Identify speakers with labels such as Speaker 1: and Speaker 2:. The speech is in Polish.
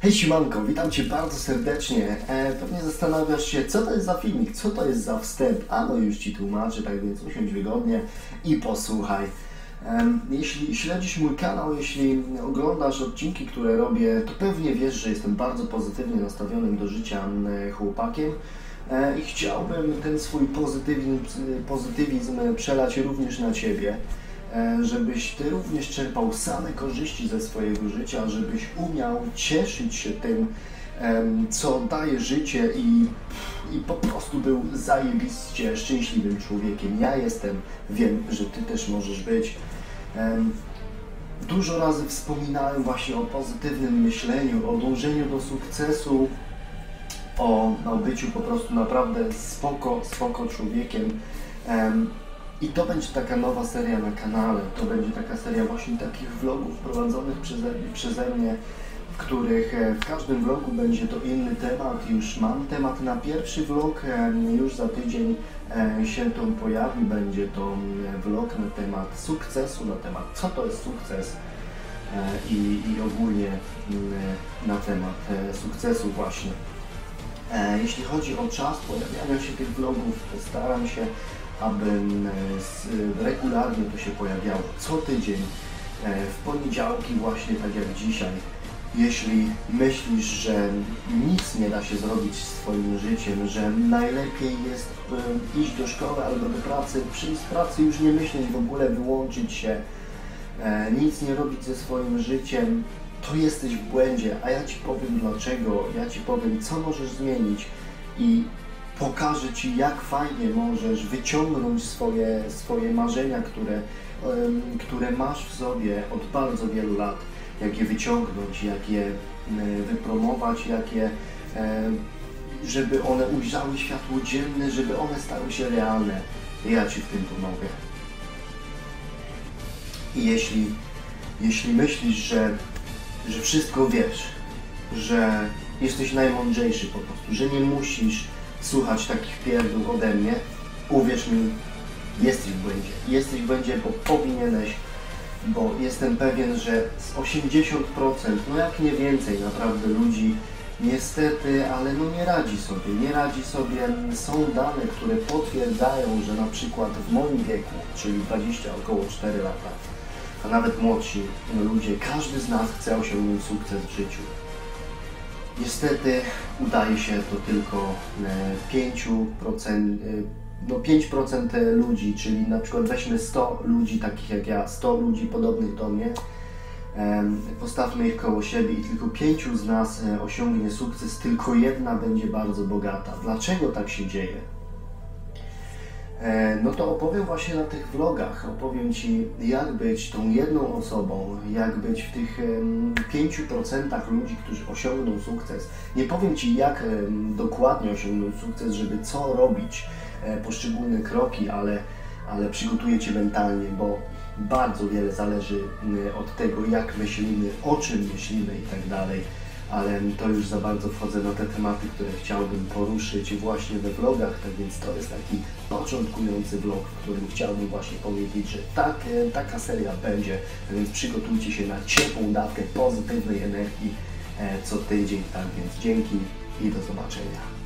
Speaker 1: Hej Simanko, witam Cię bardzo serdecznie. E, pewnie zastanawiasz się, co to jest za filmik, co to jest za wstęp, a no już Ci tłumaczę, tak więc usiądź wygodnie i posłuchaj. Jeśli śledzisz mój kanał, jeśli oglądasz odcinki, które robię, to pewnie wiesz, że jestem bardzo pozytywnie nastawionym do życia chłopakiem e, i chciałbym ten swój pozytywizm, pozytywizm przelać również na Ciebie. E, żebyś Ty również czerpał same korzyści ze swojego życia, żebyś umiał cieszyć się tym, co daje życie i, i po prostu był zajebiście szczęśliwym człowiekiem. Ja jestem, wiem, że Ty też możesz być. Dużo razy wspominałem właśnie o pozytywnym myśleniu, o dążeniu do sukcesu, o, o byciu po prostu naprawdę spoko, spoko człowiekiem. I to będzie taka nowa seria na kanale, to będzie taka seria właśnie takich vlogów prowadzonych przeze, przeze mnie, w których e, w każdym vlogu będzie to inny temat. Już mam temat na pierwszy vlog, e, już za tydzień e, się to pojawi, będzie to vlog na temat sukcesu, na temat co to jest sukces i, i ogólnie na temat sukcesu właśnie. Jeśli chodzi o czas pojawiania się tych vlogów, staram się aby regularnie to się pojawiało co tydzień, e, w poniedziałki właśnie tak jak dzisiaj. Jeśli myślisz, że nic nie da się zrobić z Twoim życiem, że najlepiej jest e, iść do szkoły albo do pracy, przyjść z pracy już nie myśleć w ogóle, wyłączyć się, e, nic nie robić ze swoim życiem, to jesteś w błędzie, a ja Ci powiem dlaczego, ja Ci powiem co możesz zmienić i pokaże Ci, jak fajnie możesz wyciągnąć swoje, swoje marzenia, które, które masz w sobie od bardzo wielu lat, jak je wyciągnąć, jak je wypromować, jak je, żeby one ujrzały światło dzienne, żeby one stały się realne. Ja Ci w tym pomogę. I jeśli, jeśli myślisz, że, że wszystko wiesz, że jesteś najmądrzejszy po prostu, że nie musisz słuchać takich pierdół ode mnie, uwierz mi, jesteś w błędzie. Jesteś w błędzie, bo powinieneś, bo jestem pewien, że z 80%, no jak nie więcej naprawdę ludzi niestety, ale no nie radzi sobie, nie radzi sobie. Są dane, które potwierdzają, że na przykład w moim wieku, czyli 20, około 4 lata, a nawet młodsi ludzie, każdy z nas chce osiągnąć sukces w życiu. Niestety udaje się to tylko 5%, e, e, no 5% ludzi, czyli na przykład weźmy 100 ludzi takich jak ja, 100 ludzi podobnych do mnie, postawmy ich koło siebie i tylko pięciu z nas e, osiągnie sukces, tylko jedna będzie bardzo bogata. Dlaczego tak się dzieje? E, no to opowiem właśnie na tych vlogach. Opowiem Ci, jak być tą jedną osobą, jak być w tych 5% ludzi, którzy osiągną sukces. Nie powiem Ci, jak dokładnie osiągnąć sukces, żeby co robić, e, poszczególne kroki, ale, ale przygotuję Cię mentalnie, bo bardzo wiele zależy od tego, jak myślimy, o czym myślimy i tak dalej ale to już za bardzo wchodzę na te tematy, które chciałbym poruszyć właśnie we vlogach, tak więc to jest taki początkujący vlog, w którym chciałbym właśnie powiedzieć, że tak, taka seria będzie, tak więc przygotujcie się na ciepłą dawkę pozytywnej energii e, co tydzień, tak więc dzięki i do zobaczenia.